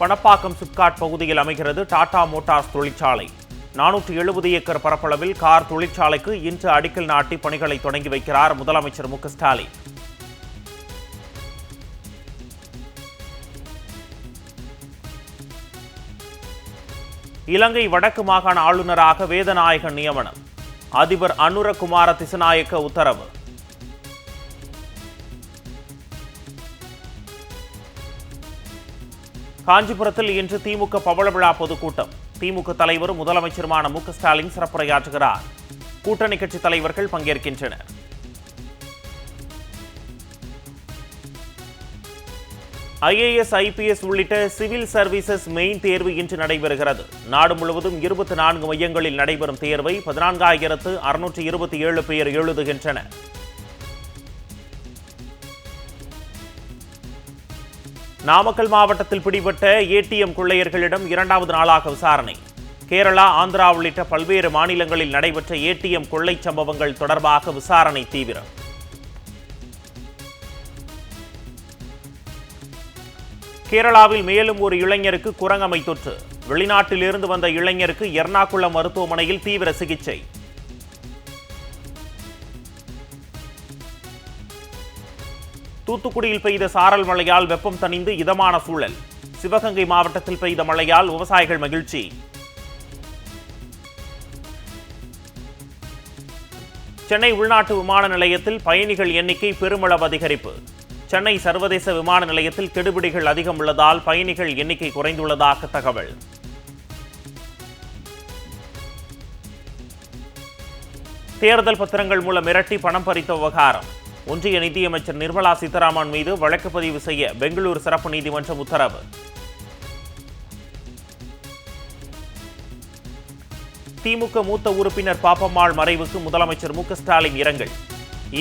பணப்பாக்கம் சிப்காட் பகுதியில் அமைகிறது டாடா மோட்டார்ஸ் தொழிற்சாலை. நானூற்றி எழுபது ஏக்கர் பரப்பளவில் கார் தொழிற்சாலைக்கு இன்று அடிக்கல் நாட்டி பணிகளை தொடங்கி வைக்கிறார் முதலமைச்சர் மு ஸ்டாலின். இலங்கை வடக்கு மாகாண ஆளுநராக வேதநாயகன் நியமனம். அதிபர் அனுரகுமார திசநாயக்க உத்தரவு. காஞ்சிபுரத்தில் இன்று திமுக பவள விழா பொதுக்கூட்டம். திமுக தலைவரும் முதலமைச்சருமான மு ஸ்டாலின் சிறப்புரையாற்றுகிறார். கூட்டணி கட்சி தலைவர்கள் பங்கேற்கின்றனர். ஐஏஎஸ் ஐபிஎஸ் உள்ளிட்ட சிவில் சர்வீசஸ் மெயின் தேர்வு இன்று நடைபெறுகிறது. நாடு முழுவதும் இருபத்தி நான்கு மையங்களில் நடைபெறும் தேர்வை பதினான்காயிரத்து அறுநூற்று இருபத்தி ஏழு பேர் எழுதுகின்றனர். நாமக்கல் மாவட்டத்தில் பிடிபட்ட ஏடிஎம் கொள்ளையர்களிடம் இரண்டாவது நாளாக விசாரணை. கேரளா ஆந்திரா உள்ளிட்ட பல்வேறு மாநிலங்களில் நடைபெற்ற ஏடிஎம் கொள்ளை சம்பவங்கள் தொடர்பாக விசாரணை தீவிரம். கேரளாவில் மேலும் ஒரு இளைஞருக்கு குரங்கமை தொற்று வெளிநாட்டிலிருந்து வந்த இளைஞருக்கு எர்ணாகுளம் மருத்துவமனையில் தீவிர சிகிச்சை. தூத்துக்குடியில் பெய்த சாரல் மழையால் வெப்பம் தணிந்து இதமான சூழல். சிவகங்கை மாவட்டத்தில் பெய்த மழையால் விவசாயிகள் மகிழ்ச்சி. சென்னை உள்நாட்டு விமான நிலையத்தில் பயணிகள் எண்ணிக்கை பெருமளவு அதிகரிப்பு. சென்னை சர்வதேச விமான நிலையத்தில் கெடுபிடிகள் அதிகம் உள்ளதால் பயணிகள் எண்ணிக்கை குறைந்துள்ளதாக தகவல். தேர்தல் பத்திரங்கள் மூலம் மிரட்டி பணம் பறித்த விவகாரம். ஒன்றிய நிதியமைச்சர் நிர்மலா சீதாராமன் மீது வழக்கு பதிவு செய்ய பெங்களூரு சிறப்பு நீதிமன்றம் உத்தரவு. திமுக மூத்த உறுப்பினர் பாப்பம்மாள் மறைவுக்கு முதலமைச்சர் மு ஸ்டாலின் இரங்கல்.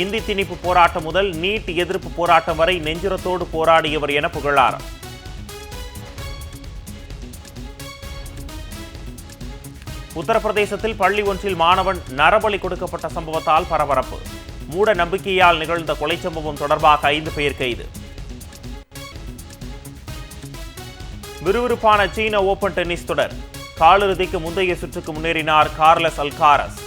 இந்தி திணிப்பு போராட்டம் முதல் நீட் எதிர்ப்பு போராட்டம் வரை நெஞ்சுரத்தோடு போராடியவர் என புகழாரம். உத்தரப்பிரதேசத்தில் பள்ளி ஒன்றில் மாணவன் நரபலி கொடுக்கப்பட்ட சம்பவத்தால் பரபரப்பு. மூட நம்பிக்கையால் நிகழ்ந்த கொலை சம்பவம் தொடர்பாக ஐந்து பேர் கைது. விறுவிறுப்பான சீன ஓபன் டென்னிஸ் தொடர். காலிறுதிக்கு முந்தைய சுற்றுக்கு முன்னேறினார் கார்லஸ் அல்காரஸ்.